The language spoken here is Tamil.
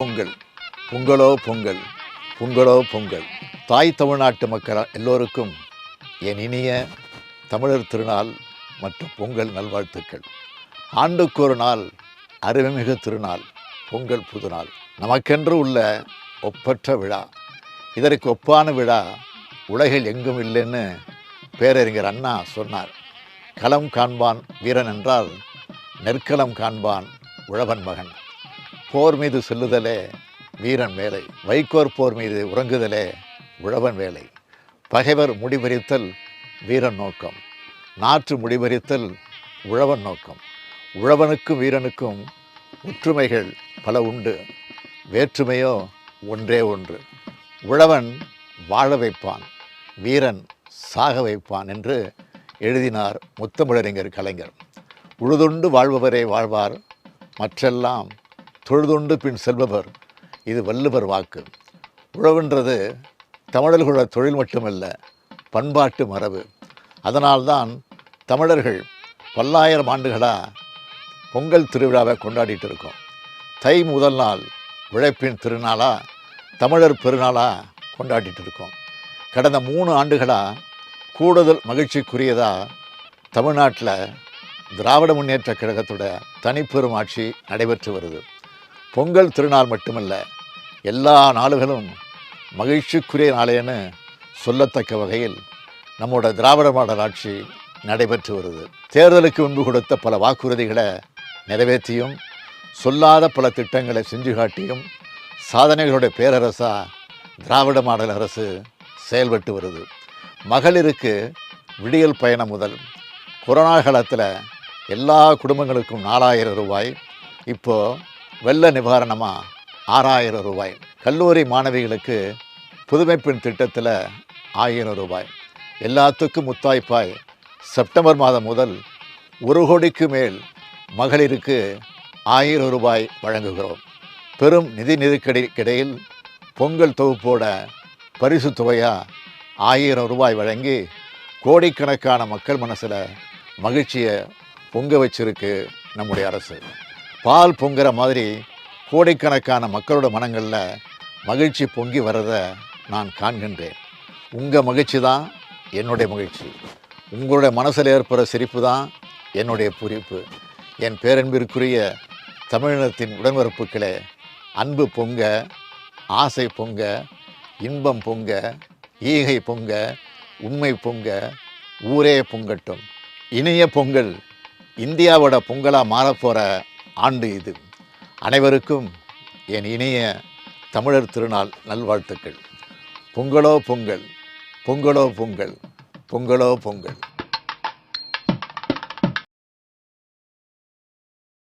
பொங்கல். பொங்கலோ பொங்கல். பொங்கலோ பொங்கல். தாய் தமிழ்நாட்டு மக்கள் எல்லோருக்கும் என் இனிய தமிழர் திருநாள் மற்றும் பொங்கல் நல்வாழ்த்துக்கள். ஆண்டுக்கு ஒரு நாள் அருமைமிகு திருநாள் பொங்கல் புதுநாள் நமக்கென்று உள்ள ஒப்பற்ற விழா. இதற்கு ஒப்பான விழா உலகில் எங்கும் இல்லைன்னு பேரறிஞர் அண்ணா சொன்னார். களம் காண்பான் வீரன் என்றால் நெற்களம் காண்பான் உழவன் மகன். போர் மீது செல்லுதலே வீரன் வேலை. வைக்கோர் போர் மீது உறங்குதலே உழவன் வேலை. பகைவர் முடிபறித்தல் வீரன் நோக்கம். நாற்று முடிவறித்தல் உழவன் நோக்கம். உழவனுக்கும் வீரனுக்கும் ஒற்றுமைகள் பல உண்டு. வேற்றுமையோ ஒன்றே ஒன்று. உழவன் வாழ வைப்பான் வீரன் சாக வைப்பான் என்று எழுதினார் முத்தமிழறிஞர் கலைஞர். உழுதுண்டு வாழ்பவரே வாழ்வார் மற்றெல்லாம் தொழுதுண்டு பின் செல்பவர். இது வள்ளுவர் வாக்கு. உழவுன்றது தமிழர்களோட தொழில் மட்டுமல்ல பண்பாட்டு மரபு. அதனால்தான் தமிழர்கள் பல்லாயிரம் ஆண்டுகளாக பொங்கல் திருவிழாவை கொண்டாடிட்டு இருக்கோம். தை முதல் நாள் உழைப்பின் திருநாளாக தமிழர் பெருநாளாக கொண்டாடிட்டு இருக்கோம். கடந்த மூணு ஆண்டுகளாக கூடுதல் மகிழ்ச்சிக்குரியதாக தமிழ்நாட்டில் திராவிட முன்னேற்ற கழகத்தோட தனிப்பெரும் ஆட்சி நடைபெற்று வருது. பொங்கல் திருநாள் மட்டுமல்ல எல்லா நாடுகளும் மகிழ்ச்சிக்குரிய நாளேன்னு சொல்லத்தக்க வகையில் நம்மோட திராவிட மாடல் ஆட்சி நடைபெற்று வருது. தேர்தலுக்கு முன்பு கொடுத்த பல வாக்குறுதிகளை நிறைவேற்றியும் சொல்லாத பல திட்டங்களை செஞ்சு காட்டியும் சாதனைகளுடைய பேரரசாக திராவிட மாடல் அரசு செயல்பட்டு வருது. மகளிருக்கு விடியல் பயணம் முதல் கொரோனா காலத்தில் எல்லா குடும்பங்களுக்கும் நாலாயிரம் ரூபாய். இப்போது வெள்ள நிவாரணமாக ஆறாயிரம் ரூபாய். கல்லூரி மாணவிகளுக்கு புதுமைப்பெண் திட்டத்தில் ஆயிரம் ரூபாய். எல்லாத்துக்கும் முத்தாய்ப்பாய். செப்டம்பர் மாதம் முதல் ஒரு கோடிக்கு மேல் மகளிருக்கு ஆயிரம் ரூபாய் வழங்குகிறோம். பெரும் நிதி நெருக்கடிக்கிடையில் பொங்கல் தொகுப்போட பரிசு தொகையாக ஆயிரம் ரூபாய் வழங்கி கோடிக்கணக்கான மக்கள் மனசில் மகிழ்ச்சியை பொங்க வச்சிருக்கு நம்முடைய அரசு. பால் பொங்குற மாதிரி கோடிக்கணக்கான மக்களோட மனங்களில் மகிழ்ச்சி பொங்கி வர்றதை நான் காண்கின்றேன். உங்கள் மகிழ்ச்சி தான் என்னுடைய மகிழ்ச்சி. உங்களுடைய மனசில் ஏற்படுற சிரிப்பு தான் என்னுடைய புரிப்பு. என் பேரன்பிற்குரிய தமிழினத்தின் உடன்பிறப்புகளே அன்பு பொங்க ஆசை பொங்க இன்பம் பொங்க ஈகை பொங்க உண்மை பொங்க ஊரே பொங்கட்டும். இனிய பொங்கல் இந்தியாவோட பொங்கலாக மாறப்போகிற ஆண்டு இது. அனைவருக்கும் என் இனிய தமிழர் திருநாள் நல்வாழ்த்துக்கள். பொங்கலோ பொங்கல் பொங்கலோ பொங்கல் பொங்கலோ பொங்கல்.